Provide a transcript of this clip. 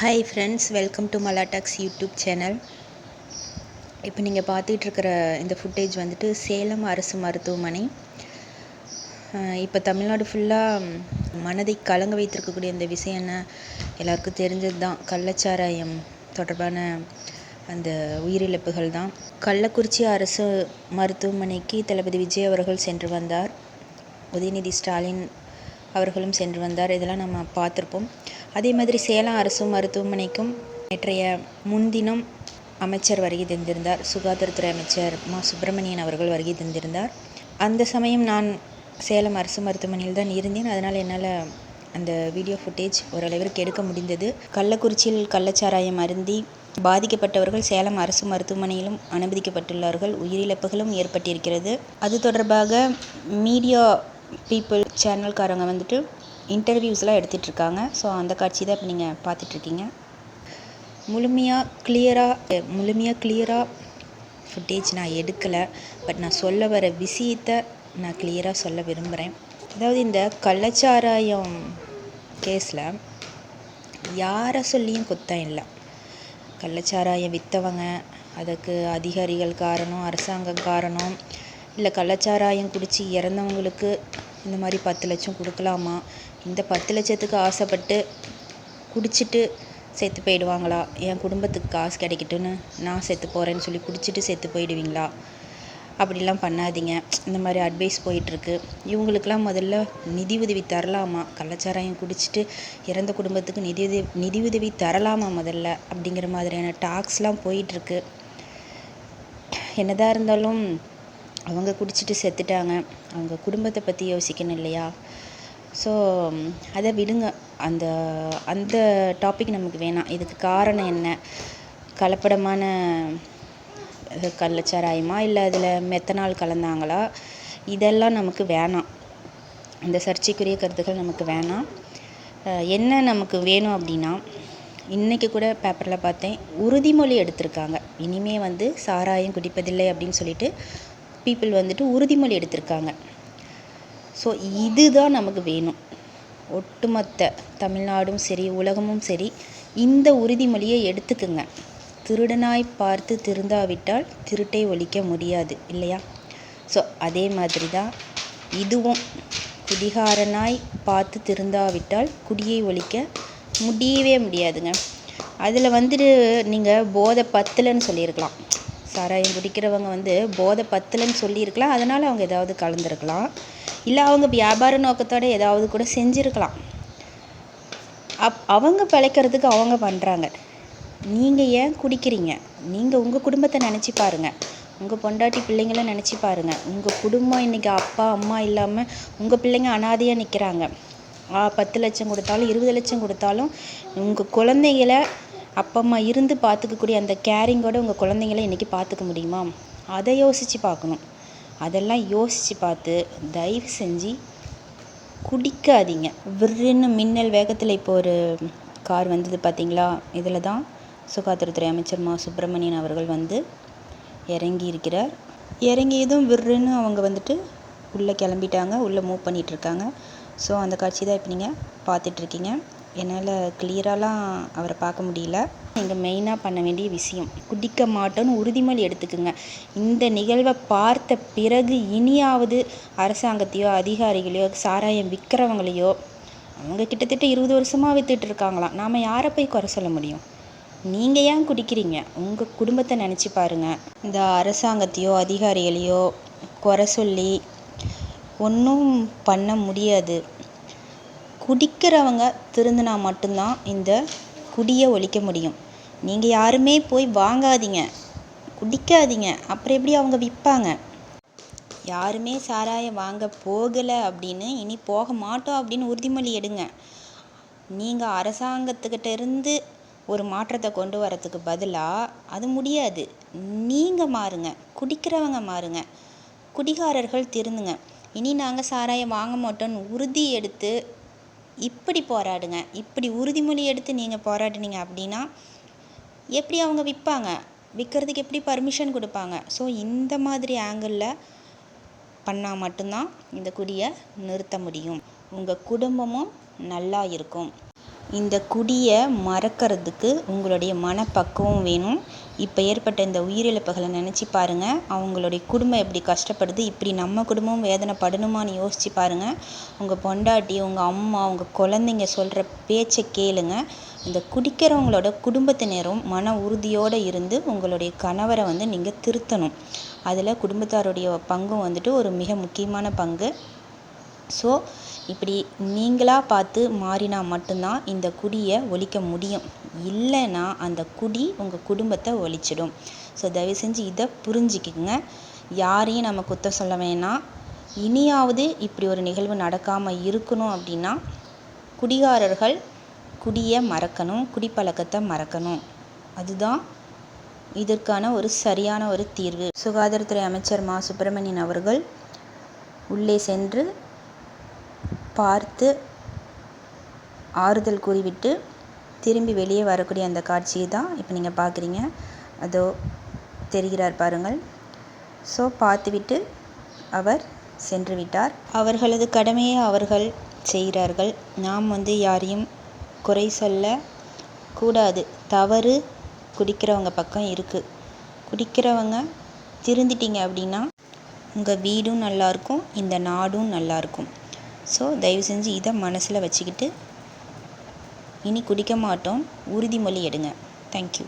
Hi friends welcome to மலாடாக்ஸ் YouTube channel இப்போ நீங்கள் பார்த்துட்ருக்கிற இந்த ஃபுட்டேஜ் வந்துட்டு சேலம் அரசு மருத்துவமனை. இப்போ தமிழ்நாடு ஃபுல்லாக மனதை கலங்க வைத்திருக்கக்கூடிய இந்த விஷயம் என்ன? எல்லாருக்கும் தெரிஞ்சது தான் கள்ளச்சாராயம் தொடர்பான அந்த உயிரிழப்புகள் தான். கள்ளக்குறிச்சி அரசு மருத்துவமனைக்கு தளபதி விஜய் அவர்கள் சென்று வந்தார். உதயநிதி ஸ்டாலின் அவர்களும் சென்று வந்தார். இதெல்லாம் நம்ம பார்த்துருப்போம். அதே மாதிரி சேலம் அரசு மருத்துவமனைக்கும் நேற்றைய முன்தினம் அமைச்சர் வருகை தந்திருந்தார். சுகாதாரத்துறை அமைச்சர் மா. சுப்பிரமணியன் அவர்கள் வருகை தந்திருந்தார். அந்த சமயம் நான் சேலம் அரசு மருத்துவமனையில் தான் இருந்தேன். அதனால் என்னால் அந்த வீடியோ ஃபுட்டேஜ் ஓரளவிற்கு எடுக்க முடிந்தது. கள்ளக்குறிச்சியில் கள்ளச்சாராயம் அருந்தி பாதிக்கப்பட்டவர்கள் சேலம் அரசு மருத்துவமனையிலும் அனுமதிக்கப்பட்டுள்ளார்கள். உயிரிழப்புகளும் ஏற்பட்டிருக்கிறது. அது தொடர்பாக மீடியா பீப்புள் சேனல்காரங்க வந்துட்டு இன்டர்வியூஸ்லாம் எடுத்துகிட்ருக்காங்க. ஸோ அந்த காட்சி தான் இப்போ நீங்கள் பார்த்துட்ருக்கீங்க. முழுமையாக கிளியராக முழுமையாக கிளியராக ஃபுட்டேஜ் நான் எடுக்கலை. பட் நான் சொல்ல வர விஷயத்தை நான் கிளியராக சொல்ல விரும்புகிறேன். அதாவது இந்த கள்ளச்சாராயம் கேஸில் யாரை சொல்லியும் குத்தம் இல்லை. கள்ளச்சாராயம் விற்றவங்க அதுக்கு அதிகாரிகள் காரணம் அரசாங்கம் காரணம் இல்லை கள்ளச்சாராயம் குடித்து இறந்தவங்களுக்கு இந்த மாதிரி பத்து லட்சம் கொடுக்கலாமா? இந்த பத்து லட்சத்துக்கு ஆசைப்பட்டு குடிச்சிட்டு செத்து போயிடுவாங்களா? என் குடும்பத்துக்கு காசு கிடைக்கட்டுன்னு நான் செத்து போகிறேன்னு சொல்லி குடிச்சிட்டு செத்து போயிடுவீங்களா? அப்படிலாம் பண்ணாதீங்க. இந்த மாதிரி அட்வைஸ் போயிட்டுருக்கு. இவங்களுக்கெல்லாம் முதல்ல நிதி உதவி தரலாமா? கள்ளச்சாராயம் குடிச்சிட்டு இறந்த குடும்பத்துக்கு நிதி உதவி நிதி உதவி தரலாமா முதல்ல? அப்படிங்கிற மாதிரியான டாக்ஸ்லாம் போயிட்டுருக்கு. என்னதான் இருந்தாலும் அவங்க குடிச்சிட்டு செத்துட்டாங்க. அவங்க குடும்பத்தை பற்றி யோசிக்கணும் இல்லையா? ஸோ அதை விடுங்க. அந்த அந்த டாபிக் நமக்கு வேணாம். இதுக்கு காரணம் என்ன? கலப்படமான கள்ளச்சாராயமா? இல்லை அதில் மெத்தனால் கலந்தாங்களா? இதெல்லாம் நமக்கு வேணாம். இந்த சர்ச்சைக்குரிய கருத்துக்கள் நமக்கு வேணாம். என்ன நமக்கு வேணும் அப்படின்னா இன்றைக்கி கூட பேப்பரில் பார்த்தேன். உறுதிமொழி எடுத்திருக்காங்க. இனிமே வந்து சாராயம் குடிப்பதில்லை அப்படின்னு சொல்லிட்டு பீப்புள் வந்துட்டு உறுதிமொழி எடுத்திருக்காங்க. ஸோ இதுதான் நமக்கு வேணும். ஒட்டுமொத்த தமிழ்நாடும் சரி உலகமும் சரி இந்த உறுதிமொழியை எடுத்துக்குங்க. திருடனாய் பார்த்து திருந்தாவிட்டால் திருட்டை ஒழிக்க முடியாது இல்லையா? ஸோ அதே மாதிரி தான் இதுவும். குடிகாரனாய் பார்த்து திருந்தாவிட்டால் குடியை ஒழிக்க முடியவே முடியாதுங்க. அதில் வந்துட்டு நீங்கள் போதை பத்தலைன்னு சொல்லியிருக்கலாம். சாராயம் குடிக்கிறவங்க வந்து போதை பத்தலைன்னு சொல்லியிருக்கலாம். அதனால் அவங்க ஏதாவது கலந்துருக்கலாம். இல்லை அவங்க வியாபார நோக்கத்தோடு ஏதாவது கூட செஞ்சுருக்கலாம். அப் அவங்க பிழைக்கிறதுக்கு அவங்க பண்ணுறாங்க நீங்கள் ஏன் குடிக்கிறீங்க? நீங்கள் உங்கள் குடும்பத்தை நினச்சி பாருங்கள் உங்கள் பொண்டாட்டி பிள்ளைங்கள நினச்சி பாருங்கள் உங்கள் குடும்பம் இன்றைக்கி அப்பா அம்மா இல்லாமல் உங்கள் பிள்ளைங்க அனாதையாக நிற்கிறாங்க பத்து லட்சம் கொடுத்தாலும் இருபது லட்சம் கொடுத்தாலும் உங்கள் குழந்தைங்கள அப்பா அம்மா இருந்து பார்த்துக்கக்கூடிய அந்த கேரிங்கோட உங்கள் குழந்தைங்கள இன்றைக்கி பார்த்துக்க முடியுமா? அதை யோசித்து பார்க்கணும். அதெல்லாம் யோசித்து பார்த்து தயவு செஞ்சு குடிக்காதீங்க. விற்றுன்னு மின்னல் வேகத்தில் இப்போ ஒரு கார் வந்தது பார்த்தீங்களா இதில் தான் சுகாதாரத்துறை அமைச்சர் மா சுப்பிரமணியன் அவர்கள் வந்து இறங்கி இருக்கிறார். இறங்கியதும் விற்றுன்னு அவங்க வந்துட்டு உள்ளே கிளம்பிட்டாங்க. உள்ளே மூவ் பண்ணிகிட்ருக்காங்க ஸோ அந்த காட்சி தான் இப்போ நீங்கள் பார்த்துட்ருக்கீங்க என்னால் கிளியராலாம் அவரை பார்க்க முடியல. நீங்கள் மெயினாக பண்ண வேண்டிய விஷயம் குடிக்க மாட்டோன்னு உறுதிமொழி எடுத்துக்கோங்க. இந்த நிகழ்வை பார்த்த பிறகு இனியாவது அரசாங்கத்தையோ அதிகாரிகளையோ சாராயம் விற்கிறவங்களையோ அவங்க கிட்டத்தட்ட இருபது வருஷமாக விற்றுட்டு இருக்காங்களாம். நாம் யாரை போய் குறை சொல்ல முடியும்? நீங்கள் ஏன் குடிக்கிறீங்க? உங்கள் குடும்பத்தை நினச்சி பாருங்கள் இந்த அரசாங்கத்தையோ அதிகாரிகளையோ குறை சொல்லி ஒன்றும் பண்ண முடியாது. குடிக்கிறவங்க திருந்தினா மட்டும்தான் இந்த குடியை ஒழிக்க முடியும். நீங்கள் யாருமே போய் வாங்காதீங்க. குடிக்காதீங்க. அப்புறம் எப்படி அவங்க விற்பாங்க? யாருமே சாராயம் வாங்க போகலை அப்படின்னு இனி போக மாட்டோம் அப்படின்னு உறுதிமொழி எடுங்க. நீங்கள் அரசாங்கத்துக்கிட்ட இருந்து ஒரு மாற்றத்தை கொண்டு வரத்துக்கு பதிலாக அது முடியாது. நீங்கள் மாறுங்க. குடிக்கிறவங்க மாறுங்க. குடிகாரர்கள் திருந்துங்க. இனி நாங்கள் சாராயம் வாங்க மாட்டோம்னு உறுதி எடுத்து இப்படி போராடுங்க இப்படி உறுதிமொழி எடுத்து நீங்கள் போராடினீங்க அப்படின்னா எப்படி அவங்க விற்பாங்க? விற்கிறதுக்கு எப்படி பர்மிஷன் கொடுப்பாங்க? ஸோ இந்த மாதிரி ஆங்கிளில் பண்ணால் மட்டும்தான் இந்த குடியை நிறுத்த முடியும். உங்கள் குடும்பமும் நல்லா இருக்கும். இந்த குடியை மறக்கிறதுக்கு உங்களுடைய மனப்பக்குவம் வேணும். இப்போ ஏற்பட்ட இந்த உயிரிழப்புகளை நினச்சி பாருங்கள் அவங்களுடைய குடும்பம் எப்படி கஷ்டப்படுது இப்படி நம்ம குடும்பமும் வேதனைப்படணுமான்னு யோசித்து பாருங்கள் உங்கள் பொண்டாட்டி உங்கள் அம்மா உங்கள் குழந்தைங்க சொல்கிற பேச்சை கேளுங்க. இந்த குடிக்கிறவங்களோட குடும்பத்தினரும் மன உறுதியோடு இருந்து உங்களுடைய கணவரை வந்து நீங்கள் திருத்தணும். அதில் குடும்பத்தாருடைய பங்கும் வந்துட்டு ஒரு மிக முக்கியமான பங்கு. ஸோ இப்படி நீங்களாக பார்த்து மாறினா மட்டும்தான் இந்த குடியை ஒழிக்க முடியும். இல்லைன்னா அந்த குடி உங்கள் குடும்பத்தை ஒழிச்சிடும். ஸோ தயவு செஞ்சு இதை புரிஞ்சுக்கிங்க. யாரையும் நம்ம குத்தம் சொல்ல வேணாம். இனியாவது இப்படி ஒரு நிகழ்வு நடக்காமல் இருக்கணும் அப்படின்னா குடிகாரர்கள் குடியை மறக்கணும் குடிப்பழக்கத்தை மறக்கணும். அதுதான் இதற்கான ஒரு சரியான ஒரு தீர்வு. சுகாதாரத்துறை அமைச்சர் மா. சுப்பிரமணியன் அவர்கள் உள்ளே சென்று பார்த்து ஆறுதல் கூறிவிட்டு திரும்பி வெளியே வரக்கூடிய அந்த காட்சியை தான் இப்போ நீங்கள் பார்க்குறீங்க. அதோ தெரிகிறார் பாருங்கள். ஸோ பார்த்துவிட்டு அவர் சென்று விட்டார். அவர்களது கடமையை அவர்கள் செய்கிறார்கள். நாம் வந்து யாரையும் குறை சொல்ல கூடாது. தவறு குடிக்கிறவங்க பக்கம் இருக்குது குடிக்கிறவங்க திருந்திட்டீங்க அப்படின்னா உங்கள் வீடும் நல்லாயிருக்கும் இந்த நாடும் நல்லாயிருக்கும் ஸோ தயவு செஞ்சு இதை மனசில் வச்சுக்கிட்டு இனி குடிக்க மாட்டோம். உறுதிமொழி எடுங்க. தேங்க்யூ